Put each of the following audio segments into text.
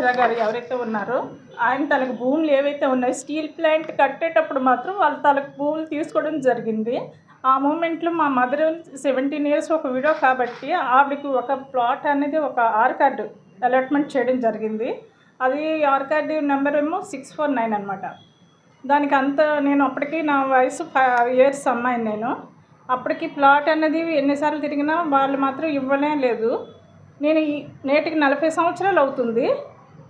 వెంకటేశ్వర గారు ఎవరైతే ఉన్నారో ఆయన తనకు భూములు ఏవైతే ఉన్నాయో స్టీల్ ప్లాంట్ కట్టేటప్పుడు మాత్రం వాళ్ళు తనకు భూములు తీసుకోవడం జరిగింది. ఆ మూమెంట్లో మా మదర్ సెవెంటీన్ ఇయర్స్ ఒక విడో కాబట్టి ఆవిడకి ఒక ప్లాట్ అనేది ఒక ఆర్ కార్డు అలాట్మెంట్ చేయడం జరిగింది. అది ఆర్ కార్డు నెంబర్ ఏమో సిక్స్ ఫోర్ నైన్ అనమాట దానికి అంత నేను అప్పటికి నా వయసు ఫైవ్ ఇయర్స్ అమ్మాయి నేను. అప్పటికి ప్లాట్ అనేది ఎన్నిసార్లు తిరిగినా వాళ్ళు మాత్రం ఇవ్వలే లేదు. నేను నేటికి నలభై సంవత్సరాలు అవుతుంది.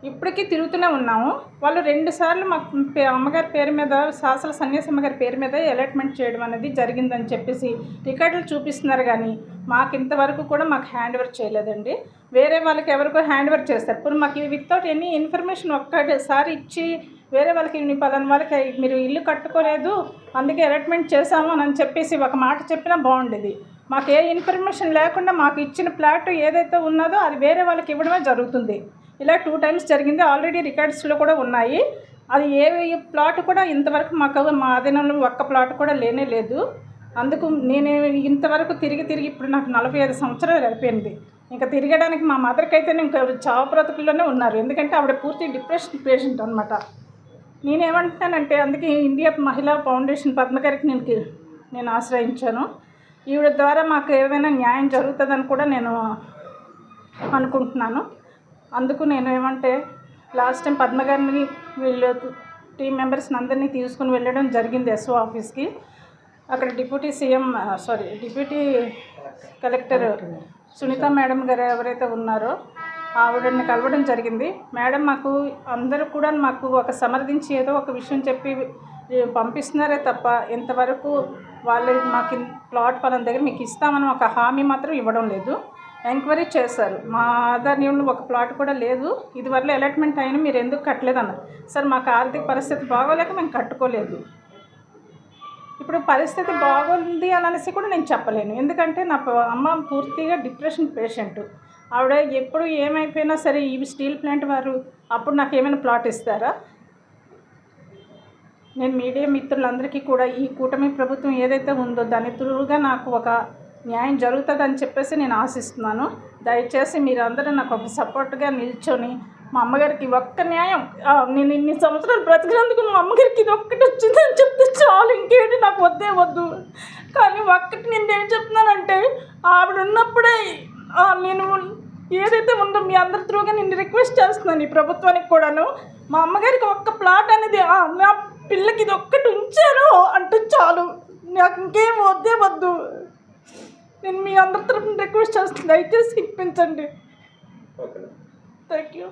ఇప్పటికీ తిరుగుతూనే ఉన్నాము. వాళ్ళు రెండు సార్లు మాకు పే- అమ్మగారి పేరు మీద శాసల సన్యాసి అమ్మగారి పేరు మీద అలాట్మెంట్ చేయడం అనేది జరిగిందని చెప్పేసి రికార్డులు చూపిస్తున్నారు కానీ మాకు ఇంతవరకు కూడా మాకు హ్యాండ్ ఓవర్ చేయలేదండి. వేరే వాళ్ళకి ఎవరికో హ్యాండ్ ఓవర్ చేస్తారు. ఇప్పుడు మాకు వితౌట్ ఎనీ ఇన్ఫర్మేషన్ ఒక్కసారి ఇచ్చి వేరే వాళ్ళకి నీ పలానా వాళ్ళకి మీరు ఇల్లు కట్టుకోలేదు అందుకే అలాట్మెంట్ చేశాము అని చెప్పేసి ఒక మాట చెప్పినా బాగుండేది. మాకు ఏ ఇన్ఫర్మేషన్ లేకుండా మాకు ఇచ్చిన ప్లాట్ ఏదైతే ఉన్నదో అది వేరే వాళ్ళకి ఇవ్వడమే జరుగుతుంది. ఇలా టూ టైమ్స్ జరిగింది. ఆల్రెడీ రికార్డ్స్లో కూడా ఉన్నాయి. అది ఏ ప్లాట్ కూడా ఇంతవరకు మాకు మా ఆధీనంలో ఒక్క ప్లాట్ కూడా లేనే లేదు. అందుకు నేను ఇంతవరకు తిరిగి తిరిగి ఇప్పుడు నాకు నలభై ఐదు సంవత్సరాలు అయిపోయింది. ఇంకా తిరగడానికి మా మదర్కి అయితే ఇంకా చావు బ్రతుకుల్లోనే ఉన్నారు. ఎందుకంటే ఆవిడ పూర్తి డిప్రెషన్ పేషెంట్ అనమాట నేనేమంటున్నానంటే అందుకే ఇండియా మహిళా ఫౌండేషన్ పద్మగారికి నేను నేను ఆశ్రయించాను. ఈవిడ ద్వారా మాకు ఏదైనా న్యాయం జరుగుతుందని కూడా నేను అనుకుంటున్నాను. అందుకు నేను ఏమంటే లాస్ట్ టైం పద్మగారిని వీళ్ళు టీం మెంబర్స్ని అందరినీ తీసుకుని వెళ్ళడం జరిగింది ఎస్ఓ ఆఫీస్కి అక్కడ deputy CM sorry deputy collector Sunitha madam గారు ఎవరైతే ఉన్నారో ఆవిడని కలవడం జరిగింది. మేడం మాకు అందరూ కూడా మాకు ఒక సమర్థించి ఏదో ఒక విషయం చెప్పి పంపిస్తున్నారే తప్ప ఇంతవరకు వాళ్ళు మాకు ప్లాట్ పలానా దగ్గర మీకు ఇస్తామని ఒక హామీ మాత్రం ఇవ్వడం లేదు. ఎంక్వైరీ చేశారు. మా ఆధార్యంలో ఒక ప్లాట్ కూడా లేదు. ఇదివరకు అలాట్మెంట్ అయినా మీరు ఎందుకు కట్టలేదు అన్నారు సార్ మాకు ఆర్థిక పరిస్థితి బాగోలేక మేము కట్టుకోలేదు. ఇప్పుడు పరిస్థితి బాగుంది అని అనేసి కూడా నేను చెప్పలేను. ఎందుకంటే నా అమ్మ పూర్తిగా డిప్రెషన్ పేషెంట్. ఆవిడ ఎప్పుడు ఏమైపోయినా సరే ఈ స్టీల్ ప్లాంట్ వారు అప్పుడు నాకు ఏమైనా ప్లాట్ ఇస్తారా? నేను మీడియా మిత్రులందరికీ కూడా ఈ కూటమి ప్రభుత్వం ఏదైతే ఉందో దాని త్రూగా నాకు ఒక న్యాయం జరుగుతుందని చెప్పేసి నేను ఆశిస్తున్నాను. దయచేసి మీరందరూ నాకు ఒక సపోర్ట్గా నిల్చొని మా అమ్మగారికి ఒక్క న్యాయం నేను ఇన్ని సంవత్సరాలు బ్రతికినందుకు మా అమ్మగారికి ఇది ఒక్కటి వచ్చిందని చెప్తే చాలు ఇంకేంటి నాకు వద్దే వద్దు. కానీ ఒక్కటి నేను ఏం చెప్తున్నానంటే ఆవిడ ఉన్నప్పుడే నేను ఏదైతే ఉందో మీ అందరి త్రూగా నేను రిక్వెస్ట్ చేస్తున్నాను ఈ ప్రభుత్వానికి కూడాను. మా అమ్మగారికి ఒక్క ప్లాట్ అనేది మా నా పిల్లకి ఇది ఒక్కటి ఉంచారు అంటే చాలు నాకు ఇంకేం వద్దే వద్దు నేను మీ అందరి తరఫున రిక్వెస్ట్ చేస్తున్నాను. దయచేసి ఇప్పించండి. Okay thank you